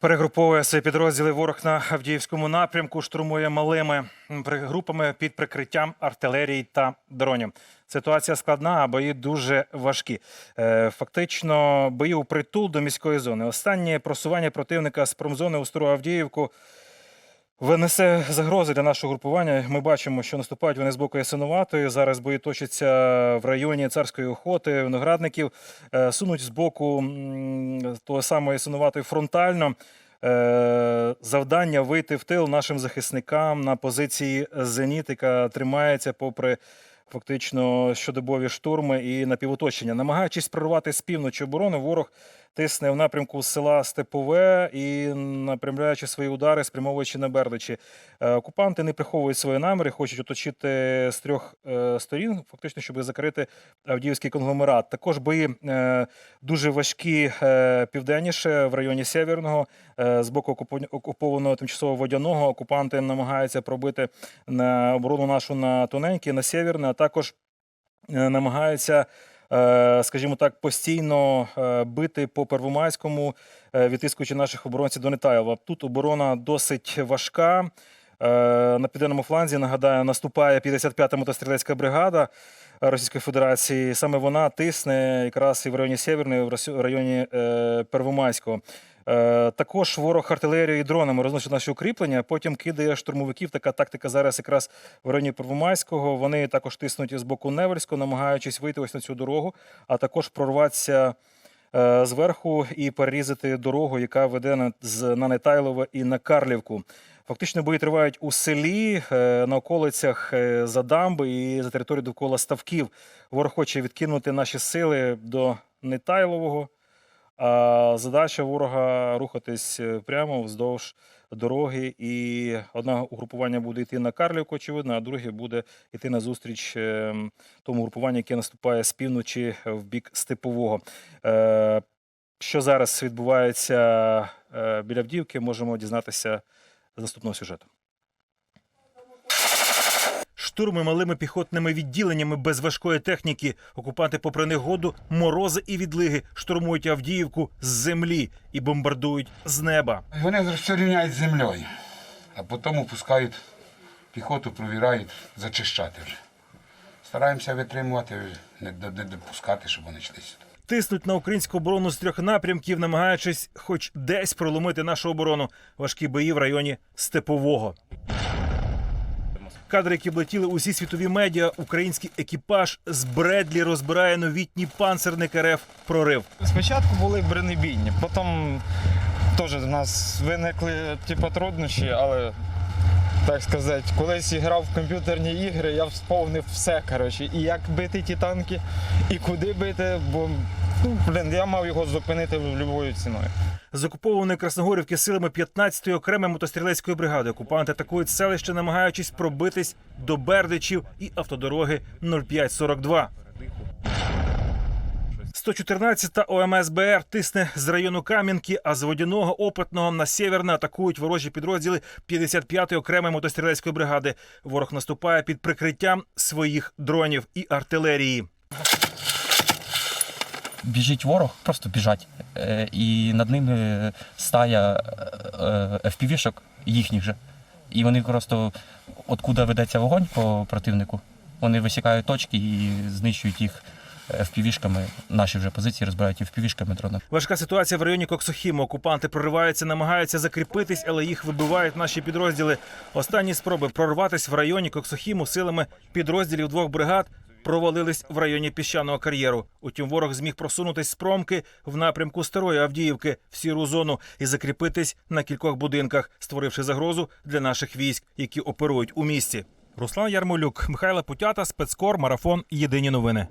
Перегруповує свої підрозділи ворог на Авдіївському напрямку, штурмує малими групами під прикриттям артилерії та дронів. Ситуація складна, а бої дуже важкі. Е, Фактично, бої у притул до міської зони. Останнє просування противника з промзони у Стару Авдіївку винесе загрози для нашого групування. Ми бачимо, що наступають вони з боку Ясиноватої. Зараз бої точаться в районі царської охоти, виноградників. Е, Сунуть з боку того самого Ясинуватої фронтально. Е, Завдання вийти в тил нашим захисникам на позиції Зеніт, яка тримається попри фактично щодобові штурми і напівоточення. Намагаючись прорвати з півночі оборони, ворог тисне в напрямку села Степове і напрямляючи свої удари, спрямовуючи на Бердичі. Е, Окупанти не приховують свої наміри, хочуть оточити з трьох е, сторін, фактично, щоб закрити Авдіївський конгломерат. Також бої е, дуже важкі південніше в районі Сєвєрного. Е, З боку окупо- окупованого тимчасово водяного окупанти намагаються пробити на оборону нашу на тоненьке, на сєвєрне, також е, намагаються, е, скажімо так, постійно е, бити по Первомайському, відтискуючи наших оборонців до Нетайлова. Тут оборона досить важка. На південному фланзі, нагадаю, наступає 55-та мотострілецька бригада Російської Федерації. Саме вона тисне якраз і в районі Сєвєрної, в районі Первомайського. Е, Також ворог артилерією і дронами розносить наші укріплення, потім кидає штурмовиків. Така тактика зараз якраз в районі Первомайського. Вони також тиснуть з боку Невельського, намагаючись вийти ось на цю дорогу, а також прорватися е, зверху і перерізати дорогу, яка веде на, з, на Нетайлове і на Карлівку. Фактично бої тривають у селі, е, на околицях за дамби і за територією довкола ставків. Ворог хоче відкинути наші сили до Нетайлового. А задача ворога рухатись е, прямо вздовж дороги. І одне угрупування буде йти на Карлівку, очевидно, а друге буде йти на зустріч е, тому групуванню, яке наступає з півночі в бік Степового. Е, Що зараз відбувається біля Авдіївки, можемо дізнатися з наступного сюжету. Штурми малими піхотними відділеннями без важкої техніки. Окупанти, попри негоду, морози і відлиги штурмують Авдіївку з землі і бомбардують з неба. Вони розрівняють з землею, а потім пускають піхоту, провірають, зачищати вже. Стараємося витримувати, не допускати, щоб вони йшли сюди. Тиснуть на українську оборону з трьох напрямків, намагаючись хоч десь проломити нашу оборону. Важкі бої в районі Степового. Кадри, які влетіли усі світові медіа, український екіпаж з Бредлі розбирає новітній панцерник РФ прорив. Спочатку були бронебійні, потім теж в нас виникли типу, труднощі, але так сказати, колись грав в комп'ютерні ігри, я сповнив все. коротше, І як бити ті танки, і куди бити, бо ну, блін, я мав його зупинити любою ціною. З окупованої Красногорівки силами 15-ї окремої мотострілецької бригади окупанти атакують селище, намагаючись пробитись до Бердичів і автодороги 0542. 114-та ОМСБР тисне з району Кам'янки, а з водяного опитного на сєверне атакують ворожі підрозділи 55-ї окремої мотострілецької бригади. Ворог наступає під прикриттям своїх дронів і артилерії. Біжить ворог, просто біжать. Е, І над ними стая е, FPV-шок їхніх же. І вони просто, откуда ведеться вогонь по противнику, вони висікають точки і знищують їх FPV-шками. Наші вже позиції розбирають дронами. Важка ситуація в районі Коксохіму. Окупанти прориваються, намагаються закріпитись, але їх вибивають наші підрозділи. Останні спроби прорватися в районі Коксохіму силами підрозділів двох бригад провалились в районі піщаного кар'єру. Утім, ворог зміг просунутись з промки в напрямку старої Авдіївки в сіру зону і закріпитись на кількох будинках, створивши загрозу для наших військ, які оперують у місті. Руслан Ярмолюк, Михайло Путята, спецкор, марафон. Єдині новини.